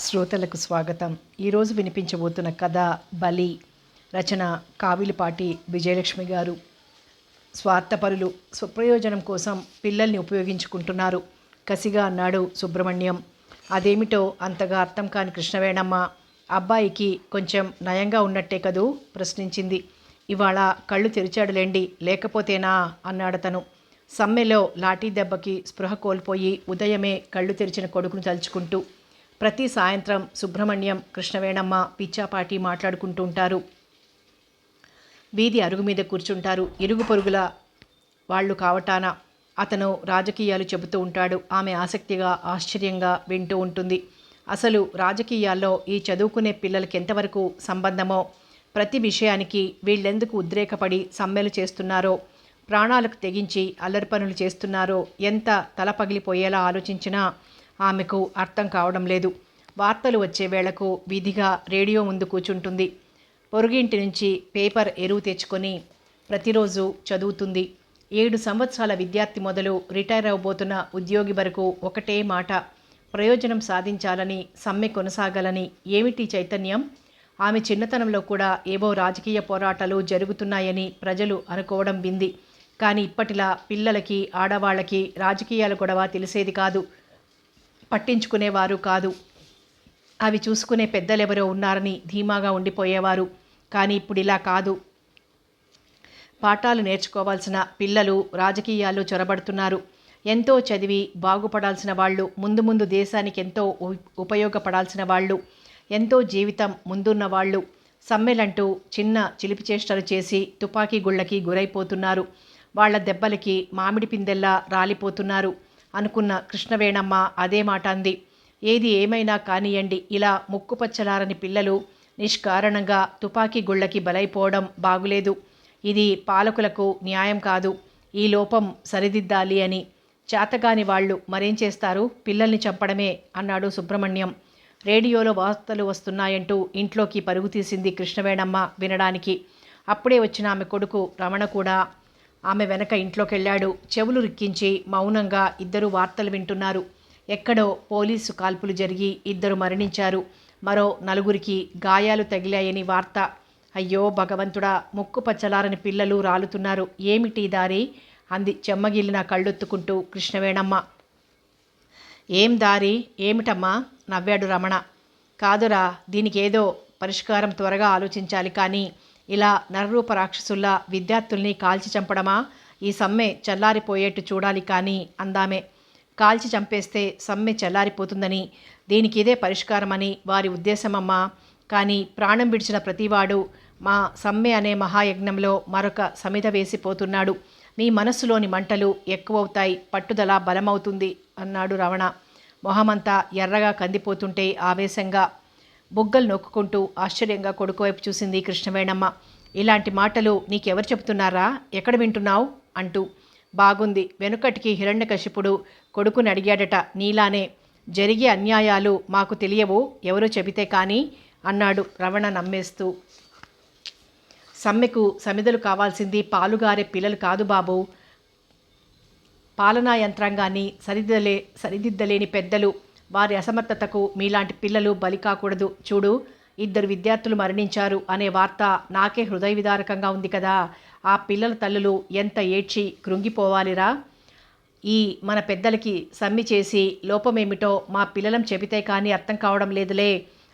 శ్రోతలకు స్వాగతం. ఈరోజు వినిపించబోతున్న కథ బలి రచన కావిలిపాటి విజయలక్ష్మి గారు. స్వార్థపరులు స్వప్రయోజనం కోసం పిల్లల్ని ఉపయోగించుకుంటున్నారు. కసిగా అన్నాడు సుబ్రహ్మణ్యం. అదేమిటో అంతగా అర్థం కాని కృష్ణవేణమ్మ అబ్బాయికి కొంచెం నయంగా ఉన్నట్టే కదూ? ప్రశ్నించింది. ఇవాళ కళ్ళు తెరిచాడులేండి లేకపోతేనా? అన్నాడతను సమ్మెలో లాఠీ దెబ్బకి స్పృహ కోల్పోయి ఉదయమే కళ్ళు తెరిచిన కొడుకును తలుచుకుంటూ ప్రతి సాయంత్రం సుబ్రహ్మణ్యం కృష్ణవేణమ్మ పిచ్చాపాటి మాట్లాడుకుంటూ ఉంటారు. వీధి అరుగు మీద కూర్చుంటారు. ఇరుగు పొరుగుల వాళ్ళు కావటాన అతను రాజకీయాలు చెబుతూ ఉంటాడు. ఆమె ఆసక్తిగా ఆశ్చర్యంగా వింటూ ఉంటుంది. అసలు రాజకీయాల్లో ఈ చదువుకునే పిల్లలకి ఎంతవరకు సంబంధమో ప్రతి విషయానికి వీళ్ళెందుకు ఉద్రేకపడి సమ్మెలు చేస్తున్నారో ప్రాణాలకు తెగించి అల్లరి పనులు చేస్తున్నారో ఎంత తల పగిలిపోయేలా ఆలోచించినా ఆమెకు అర్థం కావడం లేదు. వార్తలు వచ్చే వేళకు విధిగా రేడియో ముందు కూర్చుంటుంది. పొరుగింటి నుంచి పేపర్ ఎరువు తెచ్చుకొని ప్రతిరోజు చదువుతుంది. ఏడు సంవత్సరాల విద్యార్థి మొదలు రిటైర్ అవబోతున్న ఉద్యోగి వరకు ఒకటే మాట ప్రయోజనం సాధించాలని సమ్మె కొనసాగాలని ఏమిటి చైతన్యం? ఆమె చిన్నతనంలో కూడా ఏవో రాజకీయ పోరాటాలు జరుగుతున్నాయని ప్రజలు అనుకోవడం వింది. కానీ ఇప్పటిలా పిల్లలకి ఆడవాళ్ళకి రాజకీయాల గొడవ తెలిసేది కాదు. పట్టించుకునేవారు కాదు. అవి చూసుకునే పెద్దలెవరో ఉన్నారని ధీమాగా ఉండిపోయేవారు. కానీ ఇప్పుడు ఇలా కాదు. పాఠాలు నేర్చుకోవాల్సిన పిల్లలు రాజకీయాల్లో చొరబడుతున్నారు. ఎంతో చదివి బాగుపడాల్సిన వాళ్ళు ముందు ముందు దేశానికి ఎంతో ఉపయోగపడాల్సిన వాళ్ళు ఎంతో జీవితం ముందున్న వాళ్ళు సమ్మెలంటూ చిన్న చిలిపి చేష్టలు చేసి తుపాకీ గుళ్ళకి గురైపోతున్నారు. వాళ్ళ దెబ్బలకి మామిడి పిందెల్లా రాలిపోతున్నారు. అనుకున్న కృష్ణవేణమ్మ అదే మాట అంది. ఏది ఏమైనా కానియండి ఇలా ముక్కుపచ్చలారని పిల్లలు నిష్కారణంగా తుపాకీ గుళ్ళకి బలైపోవడం బాగులేదు. ఇది పాలకులకు న్యాయం కాదు. ఈ లోపం సరిదిద్దాలి అని చేతగాని వాళ్ళు మరేం చేస్తారు? పిల్లల్ని చంపడమే అన్నాడు సుబ్రహ్మణ్యం. రేడియోలో వార్తలు వస్తున్నాయంటూ ఇంట్లోకి పరుగు తీసింది కృష్ణవేణమ్మ వినడానికి. అప్పుడే వచ్చిన ఆమె కొడుకు రమణ కూడా ఆమె వెనక ఇంట్లోకి వెళ్ళాడు చెవులు రిక్కించి మౌనంగా ఇద్దరు వార్తలు వింటున్నారు. ఎక్కడో పోలీసు కాల్పులు జరిగి ఇద్దరు మరణించారు. మరో నలుగురికి గాయాలు తగిలాయని వార్త. అయ్యో భగవంతుడా ముక్కు పచ్చలారని పిల్లలు రాలుతున్నారు. ఏమిటి దారి? అంది చెమ్మగిల్లిన కళ్ళొత్తుకుంటూ కృష్ణవేణమ్మ. ఏం దారి? ఏమిటమ్మా? నవ్వాడు రమణ. కాదురా దీనికి ఏదో పరిష్కారం త్వరగా ఆలోచించాలి కానీ ఇలా నరరూప రాక్షసుల్లా విద్యార్థుల్ని కాల్చి చంపడమా? ఈ సమ్మె చల్లారిపోయేట్టు చూడాలి కానీ అందామే. కాల్చి చంపేస్తే సమ్మె చల్లారిపోతుందని. దీనికి ఇదే పరిష్కారమని వారి ఉద్దేశమమ్మా. కానీ ప్రాణం విడిచిన ప్రతివాడు మా సమ్మె అనే మహాయజ్ఞంలో మరొక సమిధ వేసిపోతున్నాడు. నీ మనస్సులోని మంటలు ఎక్కువవుతాయి పట్టుదల బలమవుతుంది అన్నాడు రమణ మొహమంతా ఎర్రగా కందిపోతుంటే ఆవేశంగా బుగ్గలు నొక్కుంటూ ఆశ్చర్యంగా కొడుకు వైపు చూసింది కృష్ణవేణమ్మ. ఇలాంటి మాటలు నీకెవరు చెబుతున్నారా ఎక్కడ వింటున్నావు? అంటూ. బాగుంది. వెనుకటికి హిరణ్యకశిపుడు కొడుకుని అడిగాడట నీలానే. జరిగే అన్యాయాలు మాకు తెలియవు. ఎవరో చెబితే కానీ అన్నాడు రవణ నమ్మేస్తూ. సమ్మెకు సమిధలు కావాల్సింది పాలుగారే పిల్లలు కాదు బాబు. పాలనా యంత్రాంగాన్ని సరిదిద్దలే సరిదిద్దలేని పెద్దలు వారి అసమర్థతకు మీలాంటి పిల్లలు బలి కాకూడదు. చూడు ఇద్దరు విద్యార్థులు మరణించారు అనే వార్త నాకే హృదయ విదారకంగా ఉంది కదా. ఆ పిల్లల తల్లులు ఎంత ఏడ్చి కృంగిపోవాలిరా? ఈ మన పెద్దలకి సమ్మి చేసి లోపమేమిటో మా పిల్లలం చెబితే కానీ అర్థం కావడం లేదులే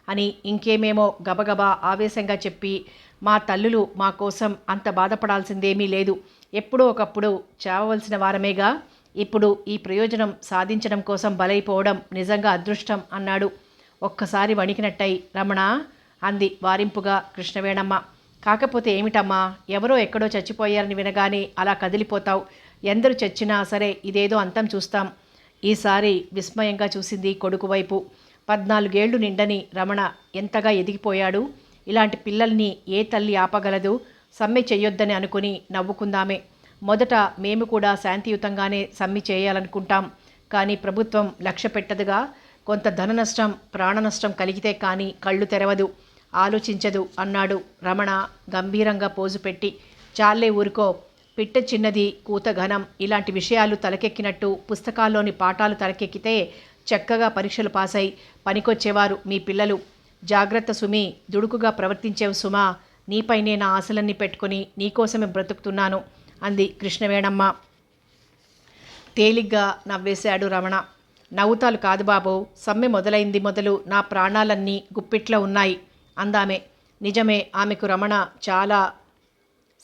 అని ఇంకేమేమో గబగబా ఆవేశంగా చెప్పి మా తల్లులు మా కోసం అంత బాధపడాల్సిందేమీ లేదు. ఎప్పుడో ఒకప్పుడు చావవలసిన వారమేగా? ఇప్పుడు ఈ ప్రయోజనం సాధించడం కోసం బలైపోవడం నిజంగా అదృష్టం అన్నాడు. ఒక్కసారి వణికినట్టయి. రమణ అంది వారింపుగా కృష్ణవేణమ్మ. కాకపోతే ఏమిటమ్మా? ఎవరో ఎక్కడో చచ్చిపోయారని వినగానే అలా కదిలిపోతావు. ఎందరు చచ్చినా సరే ఇదేదో అంతం చూస్తాం. ఈసారి విస్మయంగా చూసింది కొడుకు వైపు. పద్నాలుగేళ్ళు నిండని రమణ ఎంతగా ఎదిగిపోయాడు? ఇలాంటి పిల్లల్ని ఏ తల్లి ఆపగలదు? సమ్మె చెయ్యొద్దని అనుకుని నవ్వుకుందామే. మొదట మేము కూడా శాంతియుతంగానే సమ్మె చేయాలనుకుంటాం. కానీ ప్రభుత్వం లక్ష్య పెట్టదుగా. కొంత ధన నష్టం ప్రాణ నష్టం కలిగితే కానీ కళ్ళు తెరవదు. ఆలోచించదు అన్నాడు రమణ గంభీరంగా పోజు పెట్టి. చాలే ఊరుకో. పిట్ట చిన్నది కూత ఘనం. ఇలాంటి విషయాలు తలకెక్కినట్టు పుస్తకాల్లోని పాఠాలు తలకెక్కితే చక్కగా పరీక్షలు పాస్ పనికొచ్చేవారు మీ పిల్లలు. జాగ్రత్త సుమి. దుడుకుగా ప్రవర్తించేవు సుమా. నీపైనే నా ఆశలన్నీ పెట్టుకుని నీకోసమే బ్రతుకుతున్నాను. అంది కృష్ణవేణమ్మ. తేలిగ్గా నవ్వేశాడు రమణ. నవ్వుతాలు కాదు బాబు సమ్మె మొదలైంది మొదలు నా ప్రాణాలన్నీ గుప్పిట్లో ఉన్నాయి అందామె. నిజమే ఆమెకు రమణ చాలా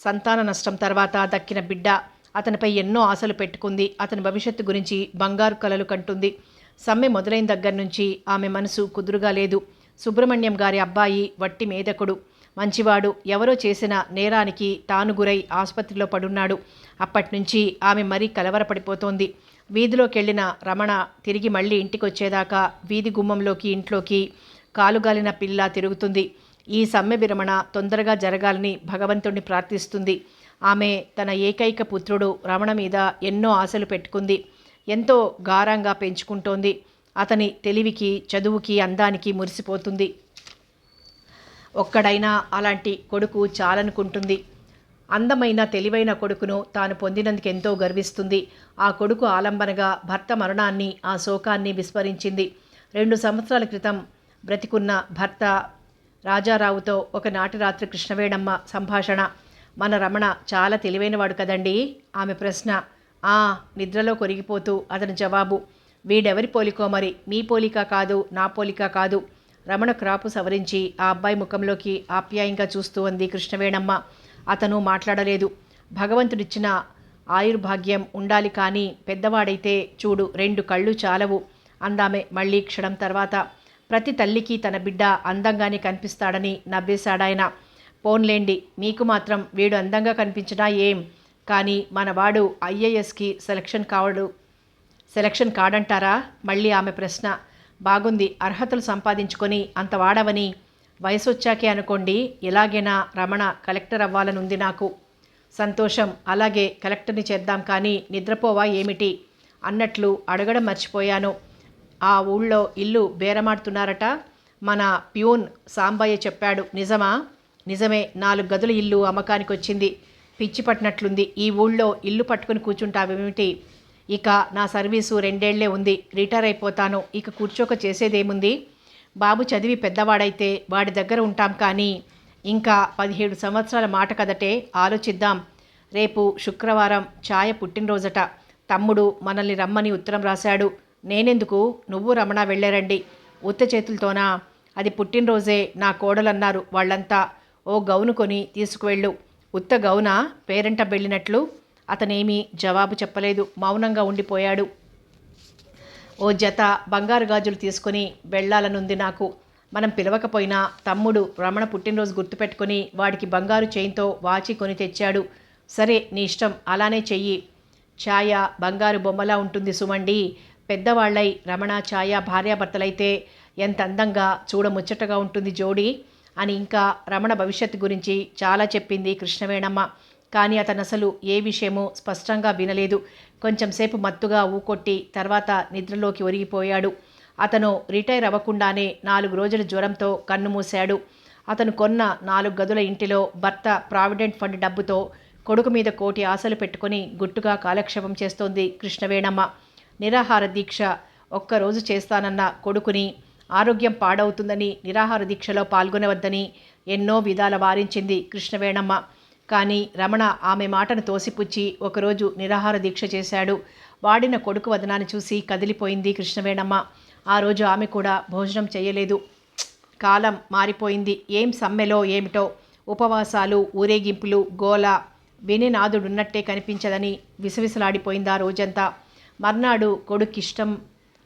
సంతాన నష్టం తర్వాత దక్కిన బిడ్డ. అతనిపై ఎన్నో ఆశలు పెట్టుకుంది. అతని భవిష్యత్తు గురించి బంగారు కలలు కంటుంది. సమ్మె మొదలైన దగ్గర నుంచి ఆమె మనసు కుదురుగా లేదు. సుబ్రహ్మణ్యం గారి అబ్బాయి వట్టి మేధకుడు. మంచివాడు ఎవరో చేసిన నేరానికి తాను గురై ఆసుపత్రిలో పడున్నాడు. అప్పటినుంచి ఆమె మరీ కలవరపడిపోతోంది. వీధిలోకెళ్ళిన రమణ తిరిగి మళ్ళీ ఇంటికి వచ్చేదాకా వీధి గుమ్మంలోకి ఇంట్లోకి కాలుగాలిన పిల్ల తిరుగుతుంది. ఈ సమ్మె విరమణ తొందరగా జరగాలని భగవంతుణ్ణి ప్రార్థిస్తుంది. ఆమె తన ఏకైక పుత్రుడు రమణ మీద ఎన్నో ఆశలు పెట్టుకుంది. ఎంతో గారంగా పెంచుకుంటోంది. అతని తెలివికి చదువుకి అందానికి మురిసిపోతుంది. ఒక్కడైనా అలాంటి కొడుకు చాలనుకుంటుంది. అందమైన తెలివైన కొడుకును తాను పొందినందుకు ఎంతో గర్విస్తుంది. ఆ కొడుకు ఆలంబనగా భర్త మరణాన్ని ఆ శోకాన్ని విస్మరించింది. రెండు సంవత్సరాల క్రితం బ్రతికున్న భర్త రాజారావుతో ఒకనాటి రాత్రి కృష్ణవేణమ్మ సంభాషణ. మన రమణ చాలా తెలివైనవాడు కదండి? ఆమె ప్రశ్న. ఆ నిద్రలో కొరిగిపోతూ అతని జవాబు. వీడెవరి పోలికో మరి? మీ పోలిక కాదు నా పోలిక కాదు. రమణ క్రాపు సవరించి ఆ అబ్బాయి ముఖంలోకి ఆప్యాయంగా చూస్తూ అంది కృష్ణవేణమ్మ. అతను మాట్లాడలేదు. భగవంతుడిచ్చిన ఆయుర్భాగ్యం ఉండాలి కానీ పెద్దవాడైతే చూడు రెండు కళ్ళు చాలవు అందామె మళ్ళీ క్షణం తర్వాత. ప్రతి తల్లికి తన బిడ్డ అందంగానే కనిపిస్తాడని నవ్వేశాడాయన. పోన్లేండి మీకు మాత్రం వీడు అందంగా కనిపించినా ఏం? కానీ మనవాడు ఐఏఎస్కి సెలక్షన్ కావడు సెలక్షన్ కాడంటారా? మళ్ళీ ఆమె ప్రశ్న. బాగుంది అర్హతలు సంపాదించుకొని అంత వాడవని. వయసు వచ్చాకే అనుకోండి ఎలాగైనా రమణ కలెక్టర్ అవ్వాలనుంది నాకు. సంతోషం అలాగే కలెక్టర్ని చేద్దాం కానీ నిద్రపోవా ఏమిటి? అన్నట్లు అడగడం మర్చిపోయాను. ఆ ఊళ్ళో ఇల్లు బేరమాడుతున్నారట. మన ప్యూన్ సాంబయ్య చెప్పాడు నిజమా? నిజమే నాలుగు గదుల ఇల్లు అమ్మకానికి వచ్చింది పిచ్చి పట్టినట్లుంది. ఈ ఊళ్ళో ఇల్లు పట్టుకుని కూర్చుంటావేమిటి? ఇక నా సర్వీసు రెండేళ్ళే ఉంది రిటైర్ అయిపోతాను. ఇక కూర్చోక చేసేదేముంది? బాబు చదివి పెద్దవాడైతే వాడి దగ్గర ఉంటాం కానీ ఇంకా పదిహేడు సంవత్సరాల మాట కదటే ఆలోచిద్దాం. రేపు శుక్రవారం ఛాయ పుట్టినరోజట. తమ్ముడు మనల్ని రమ్మని ఉత్తరం రాశాడు. నేనెందుకు? నువ్వు రమణ వెళ్ళారండి. ఉత్త చేతులతోనా? అది పుట్టినరోజే నా కోడలన్నారు వాళ్ళంతా. ఓ గౌను కొని తీసుకువెళ్ళు. ఉత్త గౌన? పేరెంట వెళ్ళినట్లు? అతనేమీ జవాబు చెప్పలేదు. మౌనంగా ఉండిపోయాడు. ఓ జత బంగారు గాజులు తీసుకొని వెళ్ళాలనుంది నాకు. మనం పిలవకపోయినా తమ్ముడు రమణ పుట్టినరోజు గుర్తుపెట్టుకొని వాడికి బంగారు చైన్తో వాచి కొని తెచ్చాడు. సరే నీ ఇష్టం. అలానే చెయ్యి. ఛాయ బంగారు బొమ్మలా ఉంటుంది సుమండి. పెద్దవాళ్ళై రమణ ఛాయ భార్యాభర్తలైతే ఎంత అందంగా చూడముచ్చటగా ఉంటుంది జోడి అని ఇంకా రమణ భవిష్యత్తు గురించి చాలా చెప్పింది కృష్ణవేణమ్మ. కానీ అతను అసలు ఏ విషయమో స్పష్టంగా వినలేదు. కొంచెం సేపు మత్తుగా ఊకొట్టి తర్వాత నిద్రలోకి ఒరిగిపోయాడు. అతను రిటైర్ అవ్వకుండానే నాలుగు రోజుల జ్వరంతో కన్నుమూశాడు అతను కొన్న నాలుగు గదుల ఇంటిలో భర్త ప్రావిడెంట్ ఫండ్ డబ్బుతో కొడుకు మీద కోటి ఆశలు పెట్టుకొని గుట్టుగా కాలక్షేపం చేస్తోంది కృష్ణవేణమ్మ. నిరాహార దీక్ష ఒక్కరోజు చేస్తానన్న కొడుకుని ఆరోగ్యం పాడవుతుందని నిరాహార దీక్షలో పాల్గొనవద్దని ఎన్నో విధాల వారించింది కృష్ణవేణమ్మ. కానీ రమణ ఆమె మాటను తోసిపుచ్చి ఒకరోజు నిరాహార దీక్ష చేశాడు. వాడిన కొడుకు వదనాన్ని చూసి కదిలిపోయింది కృష్ణవేణమ్మ. ఆ రోజు ఆమె కూడా భోజనం చేయలేదు. కాలం మారిపోయింది. ఏం సమ్మెలో ఏమిటో? ఉపవాసాలు ఊరేగింపులు గోల వినినాదుడున్నట్టే కనిపించదని విసవిసలాడిపోయింది ఆ రోజంతా. మర్నాడు కొడుకిష్టం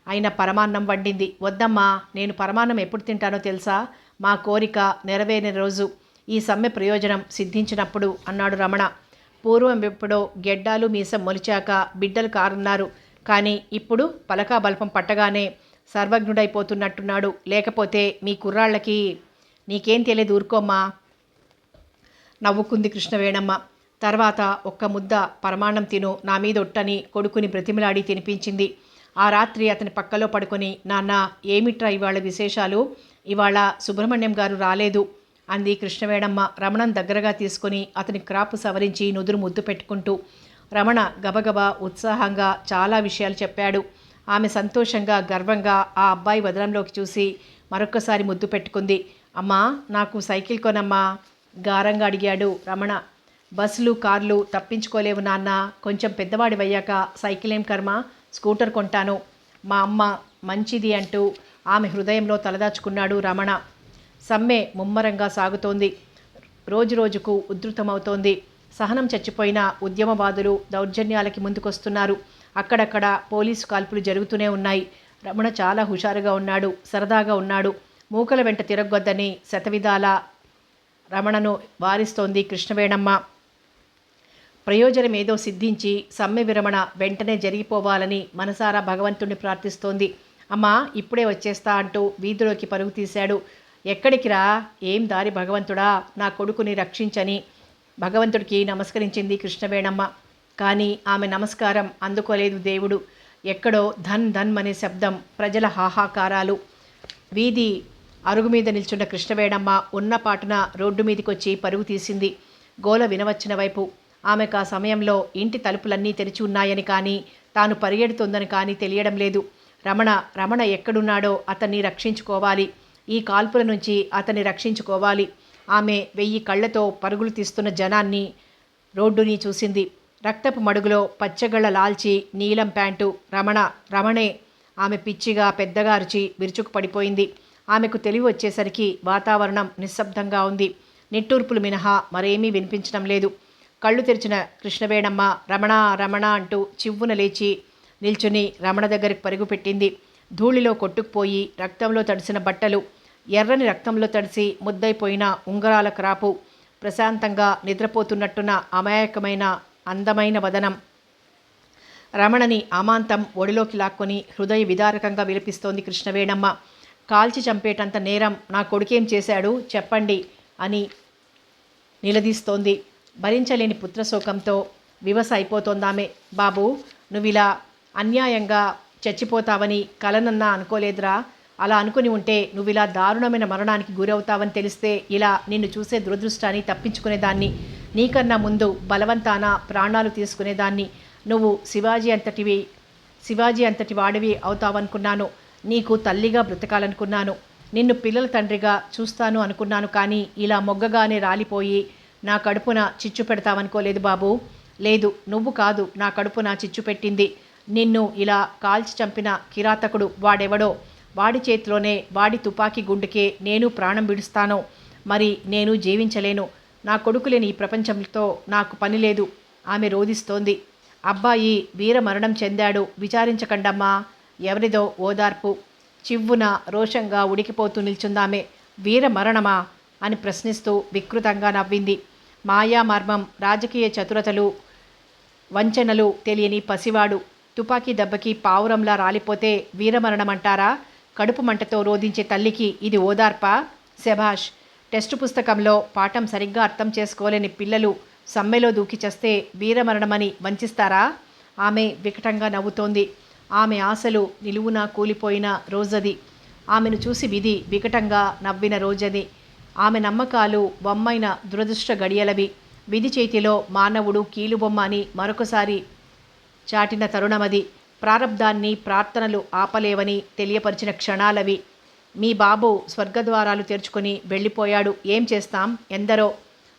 అయిన పరమాన్నం వండింది. వద్దమ్మా నేను పరమాన్నం ఎప్పుడు తింటానో తెలుసా? మా కోరిక నెరవేరిన రోజు. ఈ సమ్మె ప్రయోజనం సిద్ధించినప్పుడు అన్నాడు రమణ. పూర్వం ఎప్పుడో గెడ్డాలు మీసం మొలిచాక బిడ్డలు కారున్నారు. కానీ ఇప్పుడు పలకా బల్పం పట్టగానే సర్వజ్ఞుడైపోతున్నట్టున్నాడు. లేకపోతే మీ కుర్రాళ్ళకి నీకేం తెలియదు ఊరుకోమ్మా. నవ్వుకుంది కృష్ణవేణమ్మ. తర్వాత ఒక్క ముద్ద పరమాణం తిను నా మీద ఒట్టని కొడుకుని బ్రతిమలాడి తినిపించింది. ఆ రాత్రి అతని పక్కలో పడుకొని నాన్న ఏమిట్రా ఇవాళ విశేషాలు? ఇవాళ సుబ్రహ్మణ్యం గారు రాలేదు. అంది కృష్ణవేణమ్మ రమణం దగ్గరగా తీసుకొని అతని క్రాపు సవరించి నుదురు ముద్దు పెట్టుకుంటూ. రమణ గబగబా ఉత్సాహంగా చాలా విషయాలు చెప్పాడు. ఆమె సంతోషంగా గర్వంగా ఆ అబ్బాయి వదనంలోకి చూసి మరొక్కసారి ముద్దు పెట్టుకుంది. అమ్మా నాకు సైకిల్ కొనమ్మా గారంగా అడిగాడు రమణ. బస్సులు కార్లు తప్పించుకోలేవు నాన్న కొంచెం పెద్దవాడివయ్యాక సైకిల్ ఏం కర్మ? స్కూటర్ కొంటాను. మా అమ్మ మంచిది అంటూ ఆమె హృదయంలో తలదాచుకున్నాడు రమణ. సమ్మె ముమ్మరంగా సాగుతోంది. రోజురోజుకు ఉధృతమవుతోంది. సహనం చచ్చిపోయిన ఉద్యమవాదులు దౌర్జన్యాలకి ముందుకొస్తున్నారు. అక్కడక్కడ పోలీసు కాల్పులు జరుగుతూనే ఉన్నాయి. రమణ చాలా హుషారుగా ఉన్నాడు సరదాగా ఉన్నాడు. మూకల వెంట తిరగొద్దని శతవిధాల రమణను వారిస్తోంది కృష్ణవేణమ్మ. ప్రయోజనం ఏదో సిద్ధించి సమ్మె విరమణ వెంటనే జరిగిపోవాలని మనసారా భగవంతుణ్ణి ప్రార్థిస్తోంది. అమ్మా ఇప్పుడే వచ్చేస్తా అంటూ వీధిలోకి పరుగు తీశాడు. ఎక్కడికి రా? ఏం దారి భగవంతుడా? నా కొడుకుని రక్షించని. భగవంతుడికి నమస్కరించింది కృష్ణవేణమ్మ. కానీ ఆమె నమస్కారం అందుకోలేదు దేవుడు. ఎక్కడో ధన్ ధన్ అనే శబ్దం ప్రజల హాహాకారాలు. వీధి అరుగు మీద నిల్చున్న కృష్ణవేణమ్మ ఉన్న పాటున రోడ్డు మీదకొచ్చి పరుగు తీసింది. గోల వినవచ్చిన వైపు. ఆమెకు ఆ సమయంలో ఇంటి తలుపులన్నీ తెరిచి ఉన్నాయని కానీ తాను పరిగెడుతోందని కానీ తెలియడం లేదు. రమణ రమణ ఎక్కడున్నాడో అతన్ని రక్షించుకోవాలి. ఈ కాల్పుల నుంచి అతన్ని రక్షించుకోవాలి. ఆమె వెయ్యి కళ్ళతో పరుగులు తీస్తున్న జనాన్ని రోడ్డుని చూసింది. రక్తపు మడుగులో పచ్చగళ్ళ లాల్చి నీలం ప్యాంటు రమణ రమణే ఆమె పిచ్చిగా పెద్దగా అరిచి విరుచుకు పడిపోయింది ఆమెకు తెలివి వచ్చేసరికి వాతావరణం నిశ్శబ్దంగా ఉంది. నిట్టూర్పులు మినహా మరేమీ వినిపించడం లేదు. కళ్ళు తెరిచిన కృష్ణవేణమ్మ రమణ రమణ అంటూ చివ్వున లేచి నిల్చుని రమణ దగ్గరికి పరుగు పెట్టింది. ధూళిలో కొట్టుకుపోయి రక్తంలో తడిసిన బట్టలు ఎర్రని రక్తంలో తడిసి ముద్దైపోయిన ఉంగరాల క్రాపు ప్రశాంతంగా నిద్రపోతున్నట్టున్న అమాయకమైన అందమైన వదనం. రమణని అమాంతం ఒడిలోకి లాక్కొని హృదయ విదారకంగా విలపిస్తోంది కృష్ణవేణమ్మ. కాల్చి చంపేటంత నేరం నా కొడుకేం చేశాడు చెప్పండి అని నిలదీస్తోంది. భరించలేని పుత్రశోకంతో వివస అయిపోతోందామె. బాబు నువ్విలా అన్యాయంగా చచ్చిపోతావని కలనన్నా అనుకోలేదురా. అలా అనుకుని ఉంటే నువ్వు ఇలా దారుణమైన మరణానికి గురవుతావని తెలిస్తే ఇలా నిన్ను చూసే దురదృష్టాన్ని తప్పించుకునేదాన్ని. నీకన్నా ముందు బలవంతాన ప్రాణాలు తీసుకునేదాన్ని. నువ్వు శివాజీ అంతటివి శివాజీ అంతటి వాడివి అవుతావనుకున్నాను. నీకు తల్లిగా బ్రతకాలనుకున్నాను. నిన్ను పిల్లల తండ్రిగా చూస్తాను అనుకున్నాను కానీ ఇలా మొగ్గగానే రాలిపోయి నా కడుపున చిచ్చు పెడతావనుకోలేదు బాబు. లేదు నువ్వు కాదు నా కడుపున చిచ్చు పెట్టింది. నిన్ను ఇలా కాల్చి చంపిన కిరాతకుడు వాడెవడో? వాడి చేతిలోనే వాడి తుపాకీ గుండుకే నేను ప్రాణం విడుస్తాను మరి నేను జీవించలేను. నా కొడుకు లేని ఈ ప్రపంచంతో నాకు పని లేదు. ఆమె రోధిస్తోంది. అబ్బాయి వీర మరణం చెందాడు. విచారించకండమ్మా. ఎవరిదో ఓదార్పు. చివ్వున రోషంగా ఉడికిపోతూ నిల్చుందామె. వీర మరణమా? అని ప్రశ్నిస్తూ వికృతంగా నవ్వింది. మాయా మర్మం రాజకీయ చతురతలు వంచనలు తెలియని పసివాడు. తుపాకీ దెబ్బకి పావురంలా రాలిపోతే వీరమరణం అంటారా కడుపు మంటతో రోధించే తల్లికి ఇది ఓదార్ప? శభాష్ టెస్ట్ పుస్తకంలో పాఠం సరిగ్గా అర్థం చేసుకోలేని పిల్లలు సమ్మెలో దూకి చస్తే వీరమరణమని వంచిస్తారా? ఆమె వికటంగా నవ్వుతోంది. ఆమె ఆశలు నిలువునా కూలిపోయిన రోజది. ఆమెను చూసి విధి వికటంగా నవ్విన రోజది. ఆమె నమ్మకాలు బొమ్మైన దురదృష్ట గడియలవి. విధి చేతిలో మానవుడు కీలుబొమ్మ అని మరొకసారి చాటిన తరుణమది. ప్రారబ్ధాన్ని ప్రార్థనలు ఆపలేవని తెలియపరిచిన క్షణాలవి. మీ బాబు స్వర్గద్వారాలు తెరుచుకొని వెళ్ళిపోయాడు. ఏం చేస్తాం? ఎందరో?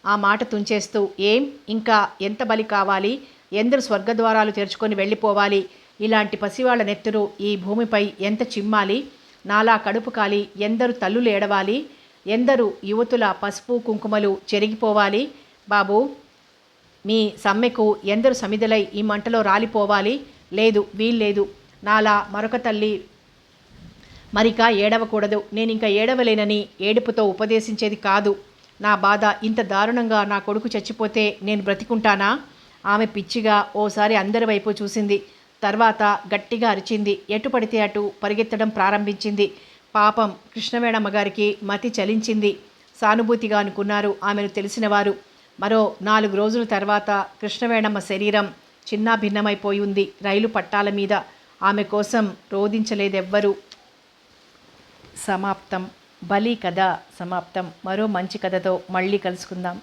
ఆ మాట తుంచేస్తూ ఏం? ఇంకా ఎంత బలి కావాలి? ఎందరు స్వర్గద్వారాలు తెరుచుకొని వెళ్ళిపోవాలి? ఇలాంటి పసివాళ్ళ నెత్తురు ఈ భూమిపై ఎంత చిమ్మాలి? నాలా కడుపు కాలి ఎందరు తల్లులు ఏడవాలి? ఎందరు యువతుల పసుపు కుంకుమలు చెరిగిపోవాలి? బాబు మీ సమ్మెకు ఎందరు సమిధలై ఈ మంటలో రాలిపోవాలి? లేదు వీల్లేదు. నాలా మరొక తల్లి మరిక ఏడవకూడదు. నేను ఇంకా ఏడవలేనని ఏడుపుతో ఉపదేశించేది కాదు. నా బాధ ఇంత దారుణంగా నా కొడుకు చచ్చిపోతే నేను బ్రతికుంటానా? ఆమె పిచ్చిగా ఓసారి అందరి వైపు చూసింది. తర్వాత గట్టిగా అరిచింది. ఎటు పడితే అటు పరిగెత్తడం ప్రారంభించింది. పాపం కృష్ణవేణమ్మ గారికి మతి చలించింది. సానుభూతిగా అనుకున్నారు ఆమెను తెలిసినవారు మరో నాలుగు రోజుల తర్వాత కృష్ణవేణమ్మ శరీరం చిన్నా భిన్నమైపోయి ఉంది. రైలు పట్టాల మీద ఆమె కోసం రోధించలేదెవ్వరూ. సమాప్తం. బలి కథ సమాప్తం. మరో మంచి కథతో మళ్ళీ కలుసుకుందాం.